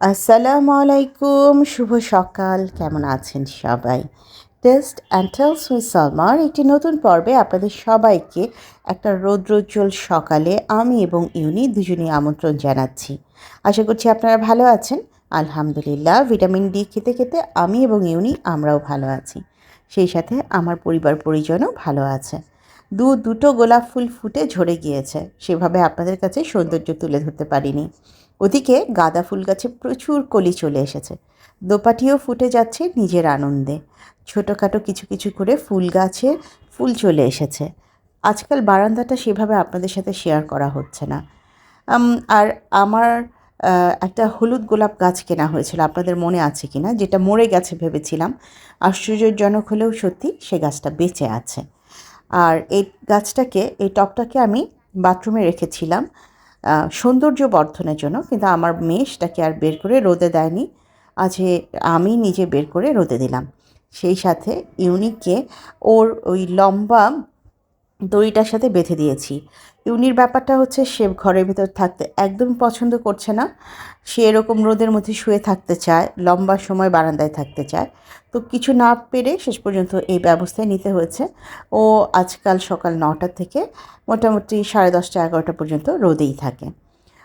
আসসালামু আলাইকুম, শুভ সকাল। কেমন আছেন সবাই? টেস্ট অ্যান্ড টেলস উইথ সালমার একটি নতুন পর্বে আপনাদের সবাইকে একটা রৌদ্রোজ্জ্বল সকালে আমি এবং ইউনি দুজনেই আমন্ত্রণ জানাচ্ছি। আশা করছি আপনারা ভালো আছেন। আলহামদুলিল্লাহ, ভিটামিন ডি খেতে খেতে আমি এবং ইউনি আমরাও ভালো আছি। সেই সাথে আমার পরিবার পরিজনও ভালো আছে। দু দুটো গোলাপ ফুল ফুটে ঝরে গিয়েছে। সেভাবে আপনাদের কাছে সৌন্দর্য তুলে ধরতে পারিনি। ওদিকে গাঁদা ফুল গাছে প্রচুর কলি চলে এসেছে। দোপাটিও ফুটে যাচ্ছে নিজের আনন্দে। ছোটোখাটো কিছু কিছু করে ফুল গাছে ফুল চলে এসেছে। আজকাল বারান্দাটা সেভাবে আপনাদের সাথে শেয়ার করা হচ্ছে না। আর আমার একটা হলুদ গোলাপ গাছ কেনা হয়েছিল। আপনাদের মনে আছে কি না যেটা মরে গেছে ভেবেছিলাম। আশ্চর্যজনক হলেও সত্যি সে গাছটা বেঁচে আছে। আর এই গাছটাকে, এই টবটাকে আমি বাথরুমে রেখেছিলাম। সৌন্দর্য বর্ধনের জন্য, কিন্তু আমার মেয়ে সেটাকে আর বের করে রোদে দেয়নি। আজ আমি নিজে বের করে রোদে দিলাম। সেই সাথে ইউনিককে ওর ওই লম্বা দড়িটার সাথে বেঁধে দিয়েছি। ইউনির ব্যাপারটা হচ্ছে সে ঘরের ভিতর থাকতে একদম পছন্দ করছে না। সে এরকম রোদের মধ্যে শুয়ে থাকতে চায়, লম্বা সময় বারান্দায় থাকতে চায়। তো কিছু না পেরে শেষ পর্যন্ত এই ব্যবস্থায় নিতে হয়েছে। ও আজকাল সকাল নটা থেকে মোটামুটি সাড়ে দশটা এগারোটা পর্যন্ত রোদেই থাকে।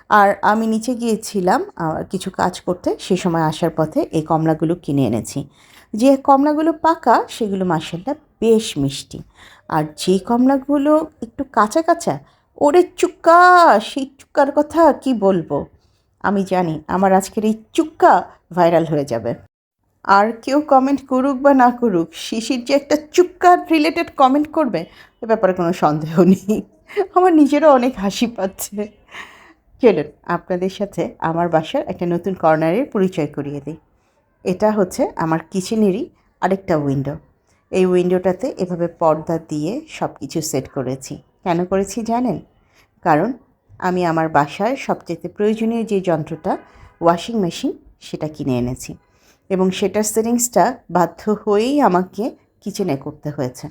আর আমি নিচে গিয়েছিলাম আহ, কিছু কাজ করতে। সে সময় আসার পথে এই কমলাগুলো কিনে এনেছি। যে কমলাগুলো পাকা সেগুলো মার্শাল্লাহ বেশ মিষ্টি। আর যে কমলাগুলো একটু কাঁচা কাঁচা ওরে চুক্কা সেই চুক্কার কথা কি বলব? আমি জানি আমার আজকের এই চুক্কা ভাইরাল হয়ে যাবে। আর কেউ কমেন্ট করুক বা না করুক শিশির যে একটা চুক্কার রিলেটেড কমেন্ট করবে এ ব্যাপারে কোনো সন্দেহ নেই। আমার নিজেরও অনেক হাসি পাচ্ছে। চলুন আপনাদের সাথে আমার বাসার একটা নতুন কর্নারের পরিচয় করিয়ে দিই। এটা হচ্ছে আমার কিচেনেরই আরেকটা উইন্ডো। এই উইন্ডোটাতে এভাবে পর্দা দিয়ে সব কিছু সেট করেছি। কেন করেছি জানেন? কারণ আমি আমার বাসার সবচেয়ে প্রয়োজনীয় যে যন্ত্রটা ওয়াশিং মেশিন সেটা কিনে এনেছি। এবং সেটার সেটিংসটা বাধ্য হয়েই আমাকে কিচেনে করতে হয়েছে।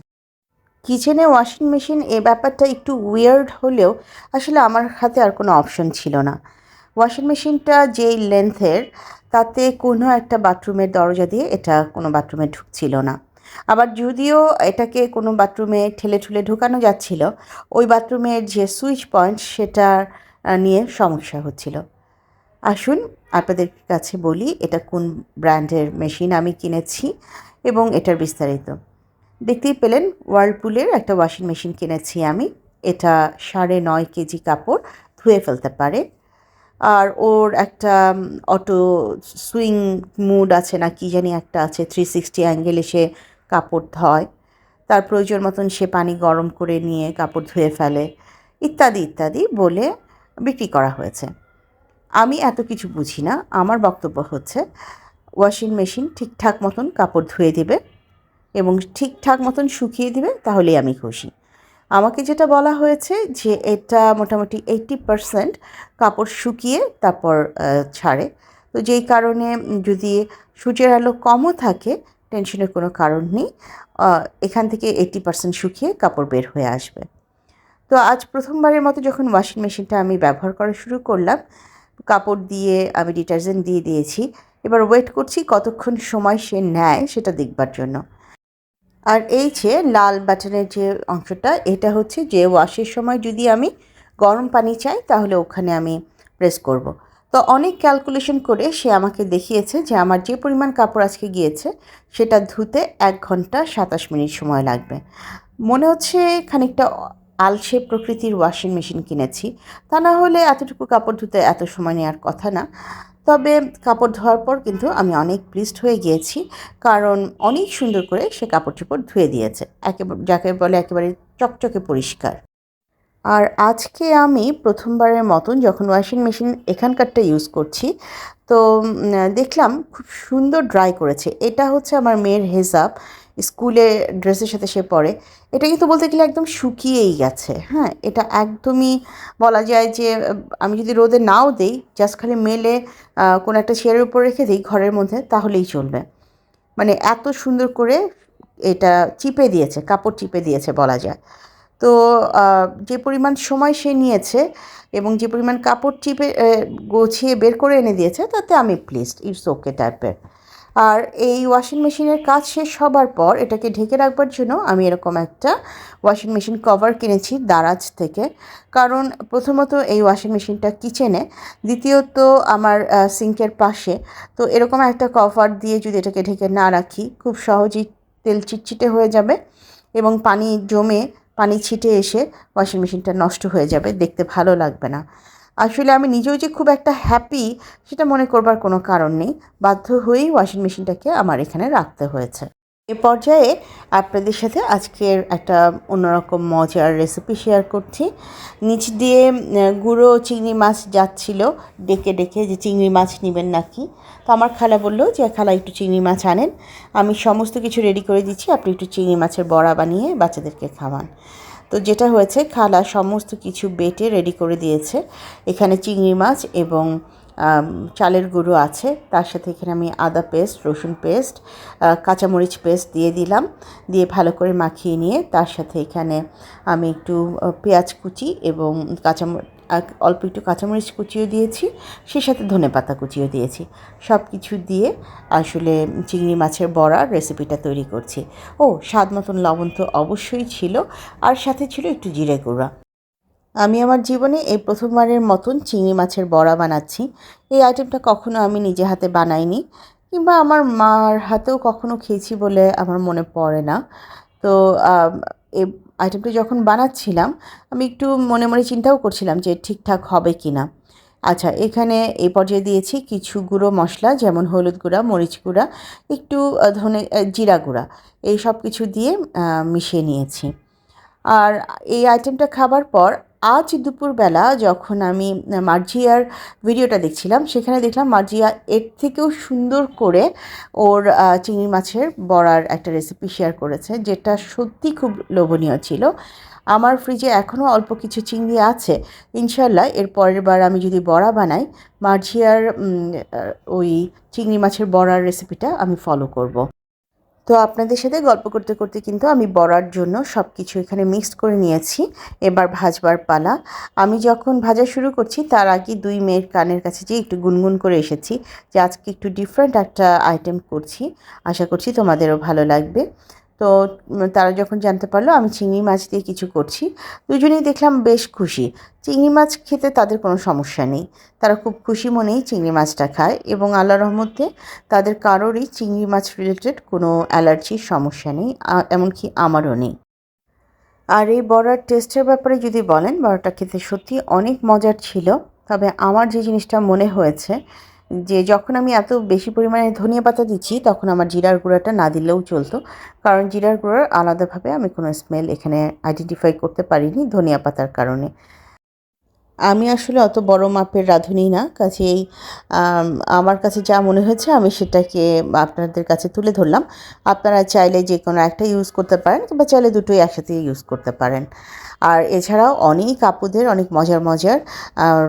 কিচেনে ওয়াশিং মেশিন এ ব্যাপারটা একটু উইয়ার্ড হলেও আসলে আমার হাতে আর কোনো অপশন ছিল না। ওয়াশিং মেশিনটা যেই লেন্থের তাতে কোনো একটা বাথরুমের দরজা দিয়ে এটা কোনো বাথরুমে ঢুকছিল না। আবার যদিও এটাকে কোনো বাথরুমে ঠেলে ঠুলে ঢোকানো যাচ্ছিল, ওই বাথরুমের যে সুইচ পয়েন্ট সেটা নিয়ে সমস্যা হচ্ছিল। আসুন আপনাদের কাছে বলি এটা কোন ব্র্যান্ডের মেশিন আমি কিনেছি এবং এটার বিস্তারিত। দেখতেই পেলেন ওয়ার্লপুলের একটা ওয়াশিং মেশিন কিনেছি আমি। এটা সাড়ে নয় কেজি কাপড় ধুয়ে ফেলতে পারে। আর ওর একটা অটো সুইং মুড আছে না, কি জানি একটা আছে থ্রি সিক্সটি অ্যাঙ্গেলে সে কাপড় ধয়। তার প্রয়োজন মতন সে পানি গরম করে নিয়ে কাপড় ধুয়ে ফেলে। ইত্যাদি ইত্যাদি বলে বিক্রি করা হয়েছে। আমি এত কিছু বুঝি না। আমার বক্তব্য হচ্ছে ওয়াশিং মেশিন ঠিকঠাক মতন কাপড় ধুয়ে দেবে। এবং ঠিকঠাক মতন শুকিয়ে দিবে, তাহলেই আমি খুশি। আমাকে যেটা বলা হয়েছে যে এটা মোটামুটি এইট্টি পারসেন্ট কাপড় শুকিয়ে তারপর ছাড়ে। তো যেই কারণে যদি সূর্যের আলো কমও থাকে টেনশনের কোনো কারণ নেই এখান থেকে এইট্টি পারসেন্ট শুকিয়ে কাপড় বের হয়ে আসবে। তো আজ প্রথমবারের মতো যখন ওয়াশিং মেশিনটা আমি ব্যবহার করা শুরু করলাম, কাপড় দিয়ে আমি ডিটারজেন্ট দিয়ে দিয়েছি, এবার ওয়েট করছি কতক্ষণ সময় সে নেয় সেটা দেখবার জন্য। আর এই যে লাল বাটনের যে অংশটা, এটা হচ্ছে যে ওয়াশের সময় যদি আমি গরম পানি চাই, তাহলে ওখানে আমি প্রেস করব। তো অনেক ক্যালকুলেশন করে সে আমাকে দেখিয়েছে যে আমার যে পরিমাণ কাপড় আজকে গিয়েছে, সেটা ধুতে এক ঘণ্টা সাতাশ মিনিট সময় লাগবে। মনে হচ্ছে খানিকটা আলসে প্রকৃতির ওয়াশিং মেশিন কিনেছি। তা না হলে এতটুকু কাপড় ধুতে এত সময় নেওয়ার কথা না। তবে কাপড় ধোয়ার পর কিন্তু আমি অনেক প্লিস্ট হয়ে গিয়েছি। কারণ অনেক সুন্দর করে সে কাপড় চোপড় ধুয়ে দিয়েছে। একেবারে, যাকে বলে একেবারে চকচকে পরিষ্কার। আর আজকে আমি প্রথমবারের মতন যখন ওয়াশিং মেশিন এখানকারটা ইউজ করছি, তো দেখলাম খুব সুন্দর ড্রাই করেছে। এটা হচ্ছে আমার মেয়ের হেজাব। স্কুলে ড্রেসের সাথে সে পরে। এটা কিন্তু বলতে গেলে একদম শুকিয়েই গেছে হ্যাঁ? এটা একদমই বলা যায় যে, আমি যদি রোদে নাও দেই জাস্ট খালি মেলে কোনো একটা চেয়ারের উপর রেখে দিই ঘরের মধ্যে, তাহলেই চলবে। মানে এত সুন্দর করে এটা চিপে দিয়েছে, কাপড় চিপে দিয়েছে বলা যায়। তো যে পরিমাণ সময় সে নিয়েছে এবং যে পরিমাণ কাপড় চিপে গুছিয়ে বের করে এনে দিয়েছে, তাতে আমি প্লিজড ইটস ওকে টাইপের আর এই ওয়াশিং মেশিনের কাজ শেষ হবার পর এটাকে ঢেকে রাখবার জন্য আমি এরকম একটা ওয়াশিং মেশিন কভার কিনেছি দারাজ থেকে। কারণ প্রথমত এই ওয়াশিং মেশিনটা কিচেনে দ্বিতীয়ত আমার সিঙ্কের পাশে। তো এরকম একটা কভার দিয়ে যদি এটাকে ঢেকে না রাখি, খুব সহজেই তেল চিটচিটে হয়ে যাবে এবং পানি জমে, পানি ছিটে এসে ওয়াশিং মেশিনটা নষ্ট হয়ে যাবে, দেখতে ভালো লাগবে না। আসলে আমি নিজেও যে খুব একটা হ্যাপি সেটা মনে করবার কোনো কারণ নেই। বাধ্য হয়েই ওয়াশিং মেশিনটাকে আমার এখানে রাখতে হয়েছে। এ পর্যায়ে আপনাদের সাথে আজকের একটা অন্যরকম মজার রেসিপি শেয়ার করছি। নিচ দিয়ে গুঁড়ো চিংড়ি মাছ যাচ্ছিল, ডেকে ডেকে যে চিংড়ি মাছ নেবেন নাকি। তো আমার খালা বলল যে, খালা, একটু চিংড়ি মাছ আনেন। আমি সমস্ত কিছু রেডি করে দিচ্ছি, আপনি একটু চিংড়ি মাছের বড়া বানিয়ে বাচ্চাদেরকে খাওয়ান। তো যেটা হয়েছে, খালা সমস্ত কিছু বেটে রেডি করে দিয়েছে। এখানে চিংড়ি মাছ এবং চালের গুঁড়ো আছে। তার সাথে এখানে আমি আদা পেস্ট, রসুন পেস্ট কাঁচামরিচ পেস্ট দিয়ে দিলাম। দিয়ে ভালো করে মাখিয়ে নিয়ে তার সাথে এখানে আমি একটু পেঁয়াজ কুচি এবং কাঁচামরিচ অল্প একটু কাঁচামরিচ কুচিও দিয়েছি, সেই সাথে ধনেপাতা কুচিও দিয়েছি। সব কিছু দিয়ে আসলে চিংড়ি মাছের বড়ার রেসিপিটা তৈরি করছি। ও, স্বাদ মতন লবণ তো অবশ্যই ছিল, আর সাথে ছিল একটু জিরে গুঁড়া। আমি আমার জীবনে এই প্রথমবারের মতন চিংড়ি মাছের বড়া বানাচ্ছি। এই আইটেমটা কখনো আমি নিজে হাতে বানাইনি, কিংবা আমার মার হাতেও কখনো খেয়েছি বলে আমার মনে পড়ে না। তো আইটেমটা যখন বানাচ্ছিলাম, আমি একটু মনে মনে চিন্তাও করছিলাম যে ঠিকঠাক হবে কি না আচ্ছা এখানে এই পর্যায়ে দিয়েছি কিছু গুঁড়ো মশলা, যেমন হলুদ গুঁড়া, মরিচ গুঁড়া, একটু ধনে জিরা গুঁড়া। এই সব কিছু দিয়ে মিশিয়ে নিয়েছি। আর এই আইটেমটা খাবার পর আজ দুপুরবেলা যখন আমি মার্জিয়ার ভিডিওটা দেখছিলাম, সেখানে দেখলাম মার্জিয়া এর থেকেও সুন্দর করে ওর চিংড়ি মাছের বড়ার একটা রেসিপি শেয়ার করেছে, যেটা সত্যি খুব লোভনীয় ছিল আমার ফ্রিজে এখনও অল্প কিছু চিংড়ি আছে ইনশাল্লাহ এর পরের বার আমি যদি বড়া বানাই, মার্জিয়ার ওই চিংড়ি মাছের বড়ার রেসিপিটা আমি ফলো করব। তো আপনাদের সাথে গল্প করতে করতে কিন্তু আমি বড়ার জন্য সব কিছু এখানে মিক্স করে নিয়েছি। এবার ভাজবার পালা। আমি যখন ভাজা শুরু করছি, তার আগে দুই মেয়ের কানের কাছে যে একটু গুনগুন করে এসেছি যে আজকে একটু ডিফারেন্ট একটা আইটেম করছি। আশা করছি তোমাদেরও ভালো লাগবে। তো তারা যখন জানতে পারল, আমি চিংড়ি মাছ দিয়ে কিছু করছি, দুজনেই দেখলাম বেশ খুশি। চিংড়ি মাছ খেতে তাদের কোনো সমস্যা নেই। তারা খুব খুশি মনেই চিংড়ি মাছটা খায় এবং আল্লাহ রহমতে তাদের কারোরই চিংড়ি মাছ রিলেটেড কোনো অ্যালার্জির সমস্যা নেই এমনকি আমারও নেই। আর এই বড়ার টেস্টের ব্যাপারে যদি বলেন, বড়াটা খেতে সত্যি অনেক মজার ছিল। তবে আমার যে জিনিসটা মনে হয়েছে যে যখন আমি এত বেশি পরিমাণে ধনিয়া পাতা দিচ্ছি, তখন আমার জিরার গুঁড়াটা না দিলেও চলতো। কারণ জিরার গুঁড়ার আলাদাভাবে আমি কোনো স্মেল এখানে আইডেন্টিফাই করতে পারিনি ধনিয়া পাতার কারণে। আমি আসলে অত বড় মাপের রাঁধুনি না। কাজেই আম, আমার কাছে যা মনে হয়েছে আমি সেটাকে আপনাদের কাছে তুলে ধরলাম। আপনারা চাইলে যে কোনো একটা ইউজ করতে পারেন কিংবা চাইলে দুটোই একসাথে ইউজ করতে পারেন। আর এছাড়াও অনেক আপুদের অনেক মজার মজার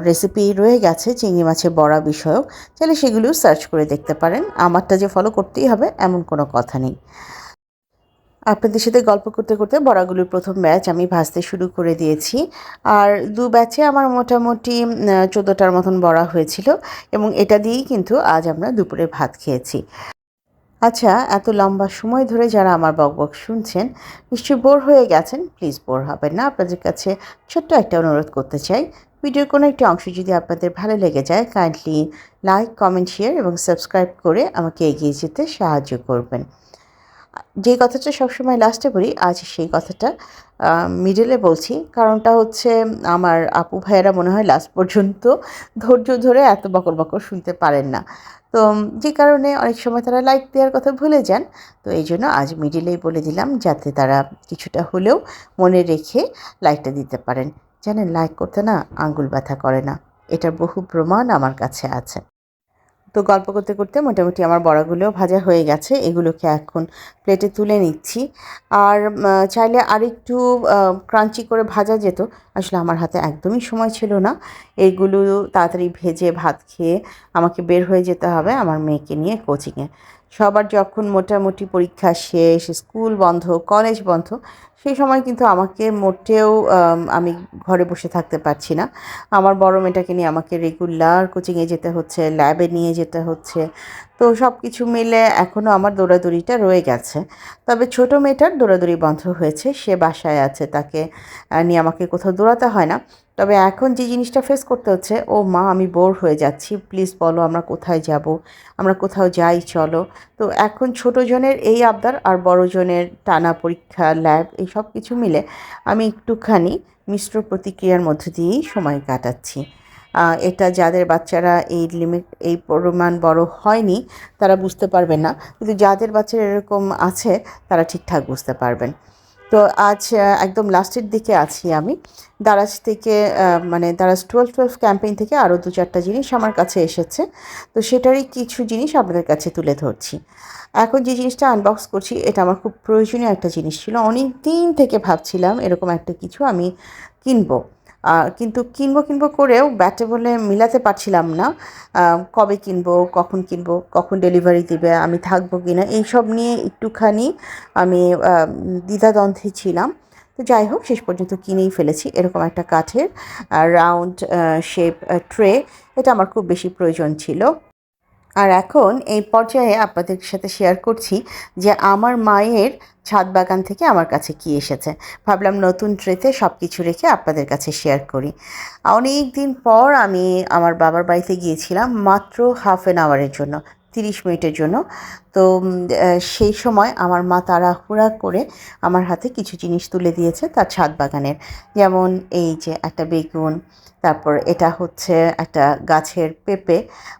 রেসিপি রয়ে গেছে চিংড়ি মাছের বড়া বিষয়ক। চাইলে সেগুলোও সার্চ করে দেখতে পারেন। আমারটা যে ফলো করতেই হবে এমন কোনো কথা নেই। আপনাদের সাথে গল্প করতে করতে বড়াগুলোর প্রথম ব্যাচ আমি ভাজতে শুরু করে দিয়েছি। আর দু ব্যাচে আমার মোটামুটি চোদ্দোটার মতন বড়া হয়েছিল এবং এটা দিয়েই কিন্তু আজ আমরা দুপুরে ভাত খেয়েছি। আচ্ছা এত লম্বা সময় ধরে যারা আমার বকবক শুনছেন, নিশ্চয়ই বোর হয়ে গেছেন, প্লিজ বোর হবেন না। আপনাদের কাছে ছোট্ট একটা অনুরোধ করতে চাই। ভিডিওর কোনো একটি অংশ যদি আপনাদের ভালো লেগে যায় কাইন্ডলি লাইক কমেন্ট শেয়ার এবং সাবস্ক্রাইব করে আমাকে এগিয়ে যেতে সাহায্য করবেন। যে কথাটা সবসময় লাস্টে বলি, আজ সেই কথাটা মিডলে বলছি। কারণটা হচ্ছে, আমার আপু ভাইয়েরা মনে হয় লাস্ট পর্যন্ত ধৈর্য ধরে এত বকর বকর শুনতে পারেন না। তো, যে কারণে অনেক সময় তারা লাইক দেওয়ার কথা ভুলে যান। তো এই জন্য আজ মিডিলেই বলে দিলাম, যাতে তারা কিছুটা হলেও মনে রেখে লাইকটা দিতে পারেন। জানেন লাইক করতে না আঙ্গুল ব্যথা করে না। এটার বহু প্রমাণ আমার কাছে আছে। তো গল্প করতে করতে মোটামুটি আমার বড়াগুলো ভাজা হয়ে গেছে, এগুলোকে এখন প্লেটে তুলে নিচ্ছি। আর চাইলে আরেকটু ক্রাঞ্চি করে ভাজা যেত, আসলে আমার হাতে একদমই সময় ছিল না। এগুলো তাড়াতাড়ি ভেজে ভাত খেয়ে আমাকে বের হয়ে যেতে হবে আমার মেয়েকে নিয়ে কোচিংয়ে সবার যখন মোটামুটি পরীক্ষা শেষ, স্কুল বন্ধ, কলেজ বন্ধ, সেই সময় কিন্তু আমাকে মোটেও, আমি ঘরে বসে থাকতে পারছি না। আমার বড় মেয়েটাকে নিয়ে আমাকে রেগুলার কোচিংয়ে যেতে হচ্ছে ল্যাবে নিয়ে যেতে হচ্ছে। তো সব কিছু মিলে এখনও আমার দৌড়াদৌড়িটা রয়ে গেছে। তবে ছোট মেয়েটার দৌড়াদৌড়ি বন্ধ হয়েছে, সে বাসায় আছে, তাকে নিয়ে আমাকে কোথাও দৌড়াতে হয় না। তবে এখন যে জিনিসটা ফেস করতে হচ্ছে, ও মা, আমি বোর হয়ে যাচ্ছি প্লিজ বলো আমরা কোথায় যাব, আমরা কোথাও যাই, চলো। তো এখন ছোটো জনের এই আবদার আর বড় জনের টানা পরীক্ষা ল্যাব এই সব কিছু মিলে আমি একটুখানি মিশ্র প্রতিক্রিয়ার মধ্য দিয়েই সময় কাটাচ্ছি। এটা যাদের বাচ্চারা এই লিমিট এই পরিমাণ বড় হয়নি, তারা বুঝতে পারবেন না। কিন্তু যাদের বাচ্চারা এরকম আছে, তারা ঠিকঠাক বুঝতে পারবেন। তো আজ একদম লাস্টের দিকে আছি আমি। দারাজ থেকে মানে দারাজ টুয়েলভ টুয়েলভ ক্যাম্পেইন থেকে আরও দু চারটা জিনিস আমার কাছে এসেছে। তো সেটারই কিছু জিনিস আপনাদের কাছে তুলে ধরছি। এখন যে জিনিসটা আনবক্স করছি, এটা আমার খুব প্রয়োজনীয় একটা জিনিস ছিল। অনেক দিন থেকে ভাবছিলাম এরকম একটা কিছু আমি কিনবো। কিন্তু কিনবো কিনবো করেও ব্যাটে বলে মিলাতে পারছিলাম না। কবে কিনবো, কখন কিনবো, কখন ডেলিভারি দিবে, আমি থাকব কি না এইসব নিয়ে একটুখানি আমি দ্বিধাদ্বন্দ্বে ছিলাম। তো যাই হোক, শেষ পর্যন্ত কিনেই ফেলেছি এরকম একটা কাঠের রাউন্ড শেপ ট্রে এটা আমার খুব বেশি প্রয়োজন ছিল। আর এখন এই পর্যায়ে আপনাদের সাথে শেয়ার করছি যে আমার মায়ের ছাদ বাগান থেকে আমার কাছে কি এসেছে। ভাবলাম নতুন ট্রেতে সব কিছু রেখে আপনাদের কাছে শেয়ার করি। অনেক দিন পর আমি আমার বাবার বাড়িতে গিয়েছিলাম, মাত্র হাফ অ্যান আওয়ারের জন্য, তিরিশ মিনিটের জন্য। তো সেই সময় আমার মা তাড়াহুড়া করে আমার হাতে কিছু জিনিস তুলে দিয়েছে তার ছাদ বাগানের। যেমন এই যে একটা বেগুন তারপর এটা হচ্ছে একটা গাছের পেঁপে।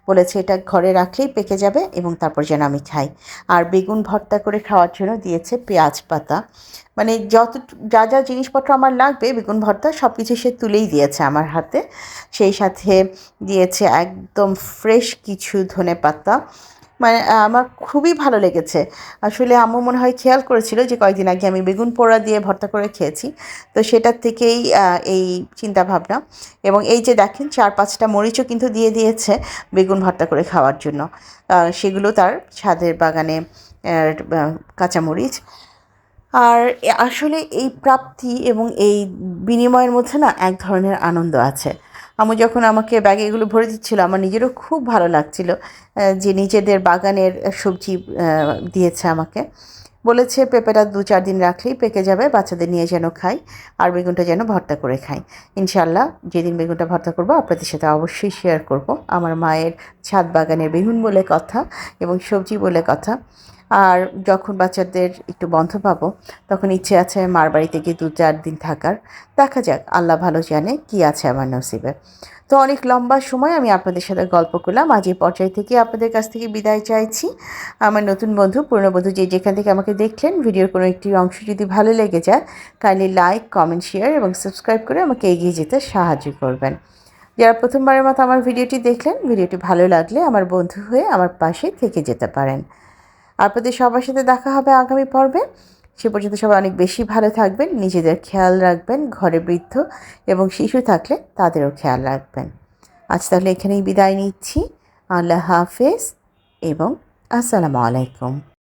বলেছে, এটা ঘরে রাখলেই পেকে যাবে এবং তারপর যেন আমি খাই। আর বেগুন ভর্তা করে খাওয়ার জন্য দিয়েছে পেঁয়াজ পাতা। মানে যত যা যা জিনিসপত্র আমার লাগবে, বেগুন ভর্তা সব কিছু সে তুলেই দিয়েছে আমার হাতে। সেই সাথে দিয়েছে একদম ফ্রেশ কিছু ধনে পাতা মানে আমার খুবই ভালো লেগেছে। আসলে আম্মু মনে হয় খেয়াল করেছিল যে কয়েকদিন আগে আমি বেগুন পোড়া দিয়ে ভর্তা করে খেয়েছি। তো সেটার থেকেই এই চিন্তা ভাবনা এবং এই যে দেখেন, চার পাঁচটা মরিচও কিন্তু দিয়ে দিয়েছে বেগুন ভর্তা করে খাওয়ার জন্য। সেগুলো তার ছাদের বাগানে কাঁচামরিচ। আর আসলে এই প্রাপ্তি এবং এই বিনিময়ের মধ্যে না এক ধরনের আনন্দ আছে। আমি যখন আমাকে ব্যাগে এগুলো ভরে দিচ্ছিল, আমার নিজেরও খুব ভালো লাগছিল যে নিজেদের বাগানের সবজি দিয়েছে আমাকে। বলেছে, পেঁপেটা দু চার দিন রাখলেই পেকে যাবে, বাচ্চাদের নিয়ে যেন খাই, আর বেগুনটা যেন ভর্তা করে খাই। ইনশাল্লাহ যেদিন বেগুনটা ভর্তা করব, আপনাদের সাথে অবশ্যই শেয়ার করব। আমার মায়ের ছাদ বাগানের বেগুন বলে কথা এবং সবজি বলে কথা। আর যখন বাচ্চাদের একটু বন্ধ পাবো, তখন ইচ্ছে আছে মার বাড়িতে গিয়ে দু চার দিন থাকার। দেখা যাক, আল্লাহ ভালো জানে কি আছে আমার নসিবে। তো অনেক লম্বা সময় আমি আপনাদের সাথে গল্প করলাম। আজ এই পর্যায় থেকে আপনাদের কাছ থেকে বিদায় চাইছি। আমার নতুন বন্ধু, পুরনো বন্ধু যে যেখান থেকে আমাকে দেখলেন, ভিডিওর কোনো একটি অংশ যদি ভালো লেগে যায় কাইন্ডলি লাইক কমেন্ট শেয়ার এবং সাবস্ক্রাইব করে আমাকে এগিয়ে যেতে সাহায্য করবেন। যারা প্রথমবারের মতো আমার ভিডিওটি দেখলেন, ভিডিওটি ভালো লাগলে আমার বন্ধু হয়ে আমার পাশে থেকে যেতে পারেন। আপনাদের সবার সাথে দেখা হবে আগামী পর্বে। সে পর্যন্ত সবাই অনেক বেশি ভালো থাকবেন, নিজেদের খেয়াল রাখবেন, ঘরে বৃদ্ধ এবং শিশু থাকলে তাদেরও খেয়াল রাখবেন। আজ তাহলে এখানেই বিদায় নিচ্ছি। আল্লাহ হাফেজ এবং আসসালামু আলাইকুম।